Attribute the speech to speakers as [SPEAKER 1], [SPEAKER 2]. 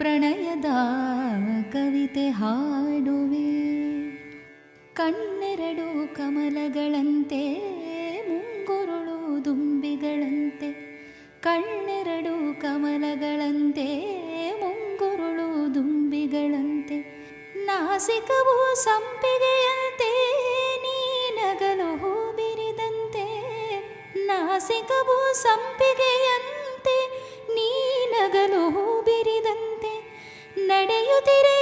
[SPEAKER 1] ಪ್ರಣಯದ ಕವಿತೆ ಹಾಡುವೆ. ಕಣ್ಣೆರಡು ಕಮಲಗಳಂತೆ, ಮುಂಗುರುಳು ದುಂಬಿಗಳಂತೆ. ಕಣ್ಣೆರಡು ಕಮಲಗಳಂತೆ, ಮುಂಗುರುಳು ದುಂಬಿಗಳಂತೆ. ನಾಸಿಕವು ಸಂಪಿಗೆಯಂತೆ ನೀನಗಲು ಹೂ ಬಿರಿದಂತೆ ನಾಸಿಕವು ಸಂಪಿಗೆಯಂತೆ ನೀನಗಲು ಹೂ ನಡೆಯುತ್ತಿರೆ